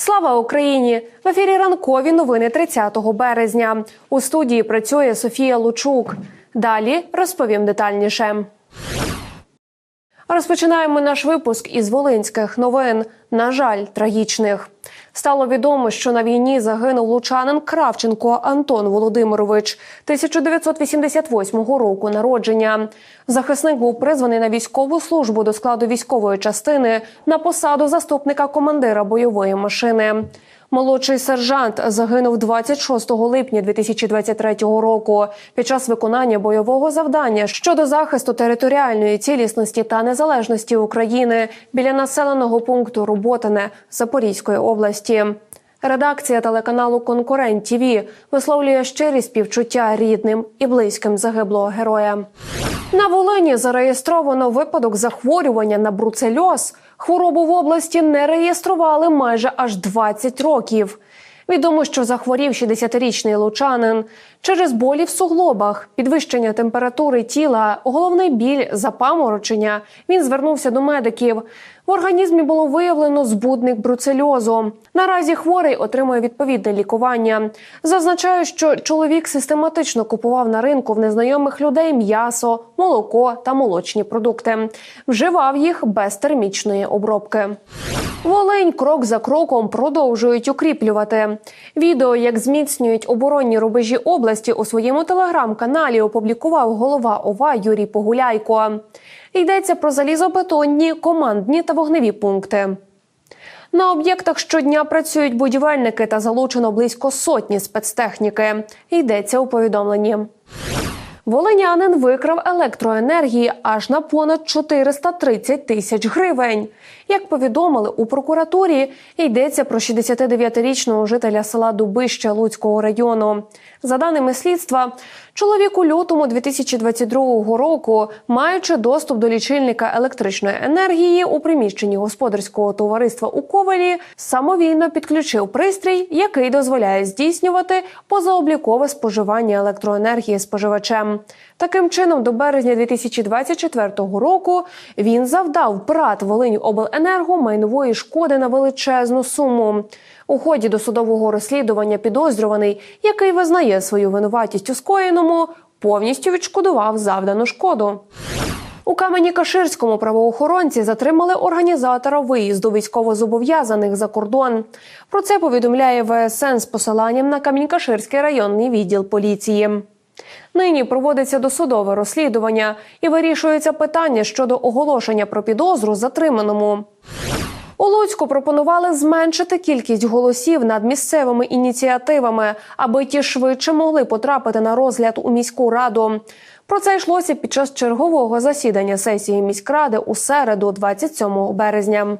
Слава Україні! В ефірі ранкові новини 30 березня. У студії працює Софія Лучук. Далі розповім детальніше. Розпочинаємо наш випуск із волинських новин. На жаль, трагічних. Стало відомо, що на війні загинув лучанин Кравченко Антон Володимирович 1988 року народження. Захисник був призваний на військову службу до складу військової частини на посаду заступника командира бойової машини. Молодший сержант загинув 26 липня 2023 року під час виконання бойового завдання щодо захисту територіальної цілісності та незалежності України біля населеного пункту Роботине Запорізької області. Редакція телеканалу Конкурент ТІВІ висловлює щирі співчуття рідним і близьким загиблого героя. На Волині зареєстровано випадок захворювання на бруцельоз. Хворобу в області не реєстрували майже аж 20 років. Відомо, що захворів 60-річний лучанин через болі в суглобах, підвищення температури тіла, головний біль, запаморочення. Він звернувся до медиків. В організмі було виявлено збудник бруцельозу. Наразі хворий отримує відповідне лікування. Зазначаю, що чоловік систематично купував на ринку в незнайомих людей м'ясо, молоко та молочні продукти. Вживав їх без термічної обробки. Волинь крок за кроком продовжують укріплювати. Відео, як зміцнюють оборонні рубежі області, у своєму телеграм-каналі опублікував голова ОВА Юрій Погуляйко. Йдеться про залізобетонні, командні та вогневі пункти. На об'єктах щодня працюють будівельники та залучено близько сотні спецтехніки. Йдеться у повідомленні. Волинянин викрав електроенергії аж на понад 430 тисяч гривень. Як повідомили у прокуратурі, йдеться про 69-річного жителя села Дубище Луцького району. За даними слідства, чоловік у лютому 2022 року, маючи доступ до лічильника електричної енергії у приміщенні господарського товариства у Ковелі, самовільно підключив пристрій, який дозволяє здійснювати позаоблікове споживання електроенергії споживачем. Таким чином, до березня 2024 року він завдав ПРАТ Волиньобленерго майнової шкоди на величезну суму. У ході досудового розслідування підозрюваний, який визнає свою винуватість у скоєному, повністю відшкодував завдану шкоду. У Камені-Каширському правоохоронці затримали організатора виїзду військовозобов'язаних за кордон. Про це повідомляє ВСН з посиланням на Камінь-Каширський районний відділ поліції. Нині проводиться досудове розслідування і вирішується питання щодо оголошення про підозру затриманому. У Луцьку пропонували зменшити кількість голосів над місцевими ініціативами, аби ті швидше могли потрапити на розгляд у міську раду. Про це йшлося під час чергового засідання сесії міськради у середу, 27 березня.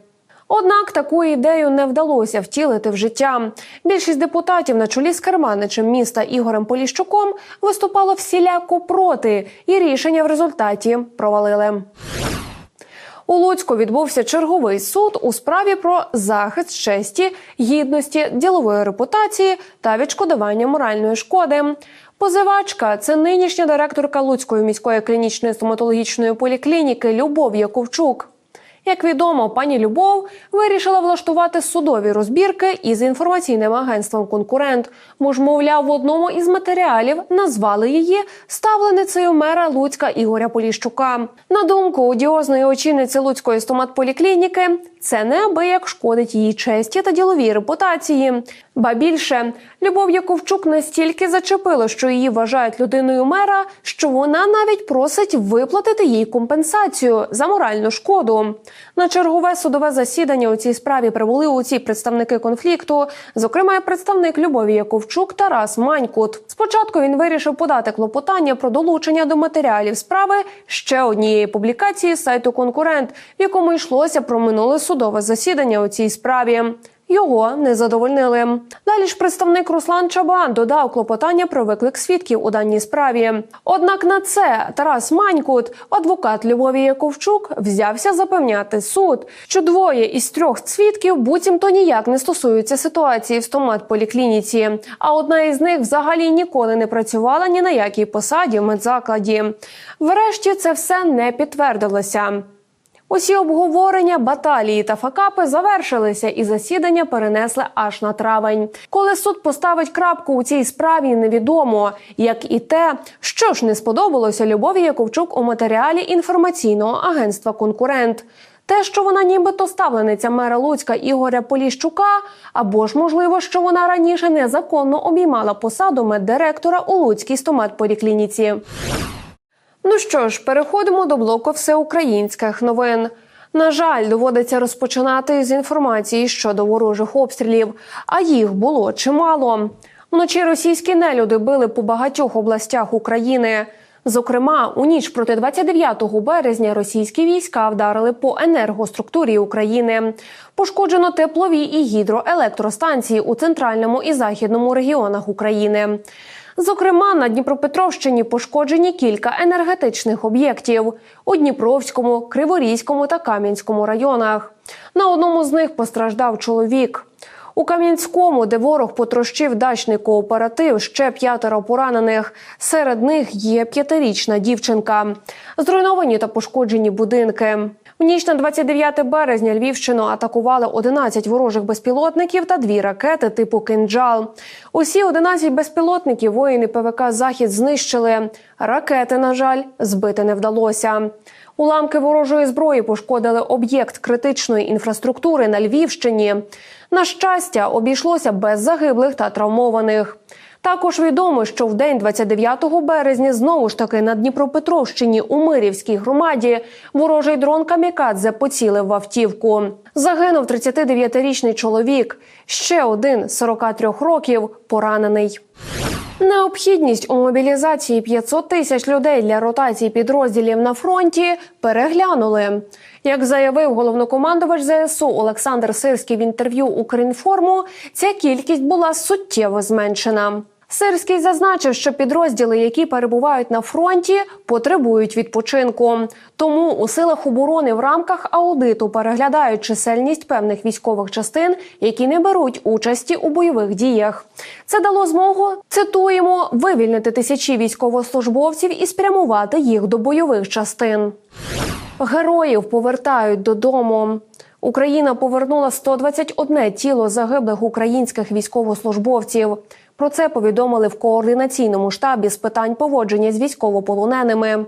Однак таку ідею не вдалося втілити в життя. Більшість депутатів на чолі з керманичем міста Ігорем Поліщуком виступало всіляко проти, і рішення в результаті провалили. У Луцьку відбувся черговий суд у справі про захист честі, гідності, ділової репутації та відшкодування моральної шкоди. Позивачка це нинішня директорка Луцької міської клінічної стоматологічної поліклініки Любов Яковчук. Як відомо, пані Любов вирішила влаштувати судові розбірки із інформаційним агентством конкурент. Бо мовляв, в одному із матеріалів назвали її ставленицею мера Луцька Ігоря Поліщука. На думку одіозної очільниці Луцької стоматполіклініки, це неабияк шкодить її честі та діловій репутації. Ба більше Любов Яковчук настільки зачепило, що її вважають людиною мера, що вона навіть просить виплатити їй компенсацію за моральну шкоду. На чергове судове засідання у цій справі прибули усі представники конфлікту, зокрема і представник Любові Яковчук Тарас Манькут. Спочатку він вирішив подати клопотання про долучення до матеріалів справи ще однієї публікації сайту конкурент, в якому йшлося про минуле судове засідання у цій справі. Його не задовольнили. Далі ж представник Руслан Чабан додав клопотання про виклик свідків у даній справі. Однак на це Тарас Манькут, адвокат Любові Яковчук, взявся запевняти суд, що двоє із трьох свідків буцімто ніяк не стосуються ситуації в стоматполіклініці. А одна із них взагалі ніколи не працювала ні на якій посаді в медзакладі. Врешті це все не підтвердилося. Усі обговорення, баталії та факапи завершилися, і засідання перенесли аж на травень. Коли суд поставить крапку у цій справі, невідомо, як і те, що ж не сподобалося Любові Яковчук у матеріалі інформаційного агентства Конкурент. Те, що вона нібито ставлениця мера Луцька Ігоря Поліщука, або ж можливо, що вона раніше незаконно обіймала посаду меддиректора у Луцькій стоматполіклініці. Ну що ж, переходимо до блоку всеукраїнських новин. На жаль, доводиться розпочинати з інформації щодо ворожих обстрілів, а їх було чимало. Вночі російські нелюди били по багатьох областях України. Зокрема, у ніч проти 29 березня російські війська вдарили по енергоструктурі України. Пошкоджено теплові і гідроелектростанції у центральному і західному регіонах України. Зокрема, на Дніпропетровщині пошкоджені кілька енергетичних об'єктів у Дніпровському, Криворізькому та Кам'янському районах. На одному з них постраждав чоловік. У Кам'янському, де ворог потрощив дачний кооператив, ще п'ятеро поранених. Серед них є п'ятирічна дівчинка. Зруйновані та пошкоджені будинки. В ніч на 29 березня Львівщину атакували 11 ворожих безпілотників та дві ракети типу «Кинджал». Усі 11 безпілотників воїни ПВК Захід знищили. Ракети, на жаль, збити не вдалося. Уламки ворожої зброї пошкодили об'єкт критичної інфраструктури на Львівщині. На щастя, обійшлося без загиблих та травмованих. Також відомо, що в день 29 березня знову ж таки на Дніпропетровщині у Мирівській громаді ворожий дрон Камікадзе поцілив в автівку. Загинув 39-річний чоловік. Ще один 43 років поранений. Необхідність у мобілізації 500 тисяч людей для ротації підрозділів на фронті переглянули. Як заявив головнокомандувач ЗСУ Олександр Сирський в інтерв'ю Укрінформу, ця кількість була суттєво зменшена. Сирський зазначив, що підрозділи, які перебувають на фронті, потребують відпочинку. Тому у силах оборони в рамках аудиту переглядають чисельність певних військових частин, які не беруть участі у бойових діях. Це дало змогу цитуємо вивільнити тисячі військовослужбовців і спрямувати їх до бойових частин. Героїв повертають додому. Україна повернула 121 тіло загиблих українських військовослужбовців. Про це повідомили в координаційному штабі з питань поводження з військовополоненими.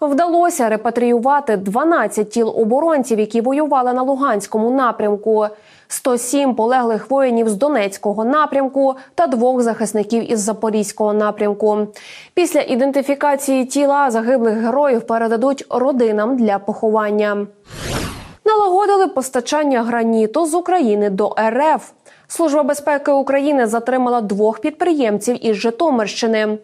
Вдалося репатріювати 12 тіл оборонців, які воювали на Луганському напрямку, 107 полеглих воїнів з Донецького напрямку та двох захисників із Запорізького напрямку. Після ідентифікації тіла загиблих героїв передадуть родинам для поховання. Налагодили постачання граніту з України до РФ. Служба безпеки України затримала двох підприємців із Житомирщини.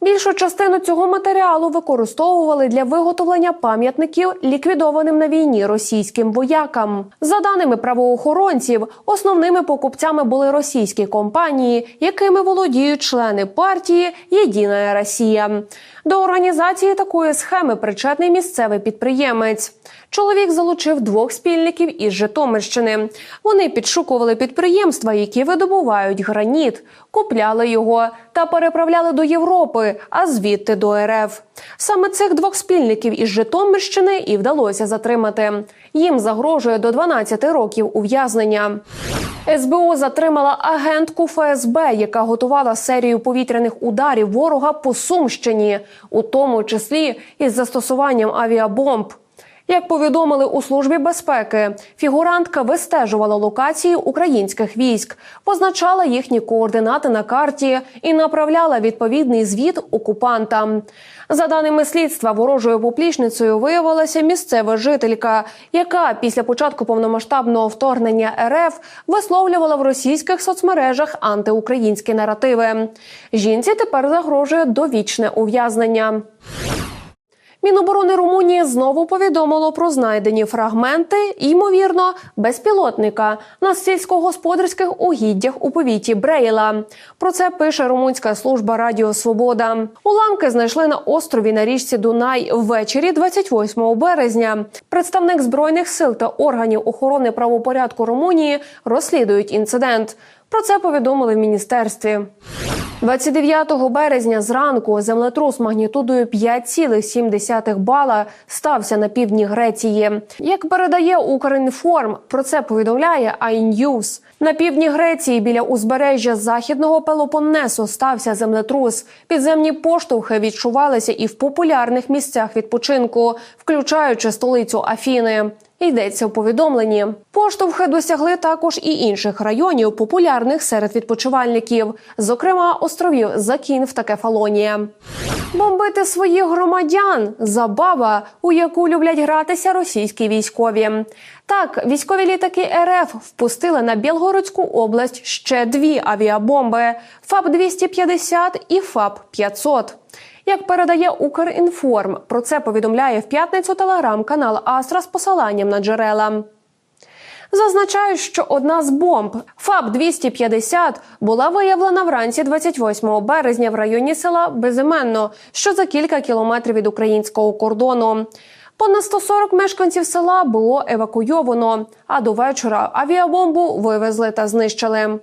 Більшу частину цього матеріалу використовували для виготовлення пам'ятників ліквідованим на війні російським воякам. За даними правоохоронців, основними покупцями були російські компанії, якими володіють члени партії Єдина Росія. До організації такої схеми причетний місцевий підприємець. Чоловік залучив двох спільників із Житомирщини. Вони підшукували підприємства, які видобувають граніт, купляли його та переправляли до Європи, а звідти до РФ. Саме цих двох спільників із Житомирщини і вдалося затримати. Їм загрожує до 12 років ув'язнення. СБУ затримала агентку ФСБ, яка готувала серію повітряних ударів ворога по Сумщині, у тому числі із застосуванням авіабомб. Як повідомили у службі безпеки, фігурантка вистежувала локації українських військ, позначала їхні координати на карті і направляла відповідний звіт окупантам. За даними слідства, ворожою поплічницею виявилася місцева жителька, яка після початку повномасштабного вторгнення РФ висловлювала в російських соцмережах антиукраїнські наративи. Жінці тепер загрожує довічне ув'язнення. Міноборони Румунії знову повідомило про знайдені фрагменти, ймовірно, безпілотника на сільськогосподарських угіддях у повіті Брейла. Про це пише румунська служба Радіо Свобода. Уламки знайшли на острові на річці Дунай ввечері 28 березня. Представник збройних сил та органів охорони правопорядку Румунії розслідують інцидент. Про це повідомили в міністерстві. 29 березня зранку землетрус магнітудою 5,7 бала стався на півдні Греції. Як передає Укрінформ, про це повідомляє iNews. На півдні Греції біля узбережжя західного Пелопоннесу стався землетрус. Підземні поштовхи відчувалися і в популярних місцях відпочинку, включаючи столицю Афіни. Йдеться у повідомленні. Поштовхи досягли також і інших районів, популярних серед відпочивальників, зокрема островів Закінф та Кефалонія. Бомбити своїх громадян забава, у яку люблять гратися російські військові. Так, військові літаки РФ впустили на Білгородську область ще дві авіабомби: ФАП 250 і ФАП 500 як передає Укрінформ, про це повідомляє в п'ятницю телеграм-канал Астра з посиланням на джерела. Зазначають, що одна з бомб ФАБ 250 була виявлена вранці 28 березня в районі села Безіменно, що за кілька кілометрів від українського кордону. Понад 140 мешканців села було евакуйовано. А до вечора авіабомбу вивезли та знищили.